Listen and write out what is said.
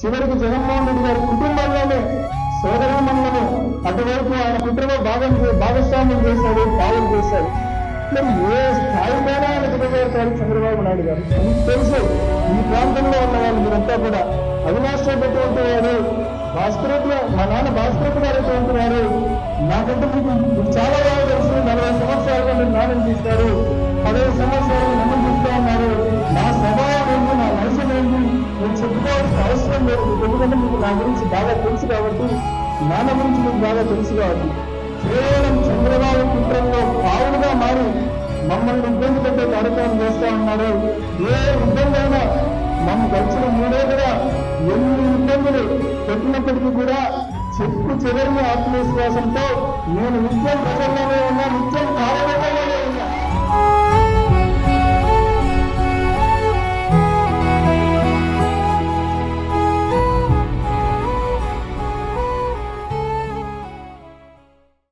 చివరికి జగన్మోహన్ రెడ్డి గారి కుటుంబంలోనే సోదరమణులను అటువైపు ఆయన కుటుంబ భాగం భాగస్వామ్యం చేశాడు పాలన చేశాడు. మరి ఏ స్థాయికైనా ఆయన దిగజారుతారు చంద్రబాబు నాయుడు గారు. మీకు తెలుసు ఈ ప్రాంతంలో ఉన్న వాళ్ళు మీరంతా కూడా అవినాష్ పెట్టుకుంటూ వారు. భాస్కర్ మా నాన్న భాస్కర్ విషయం లేదు. మీకు ఎందుకంటే మీకు నా గురించి బాగా తెలుసు కాబట్టి నాన్న గురించి మీకు బాగా తెలుసు కాబట్టి. కేవలం చంద్రబాబు కుట్రల్లో పావులుగా మారి మమ్మల్ని ఇబ్బంది పెట్టే కార్యక్రమం చేస్తా ఉన్నారు ఏ ఇబ్బంది అయినా మమ్మ గడిచిన మూడేళ్ళుగా ఎన్ని ఇబ్బందులు పెట్టినప్పటికీ కూడా చెప్పు చెదరిన ఆత్మవిశ్వాసంతో నేను నిత్యం ప్రజల్లోనే ఉన్నా నిత్యం కార్యక్రమంలోనే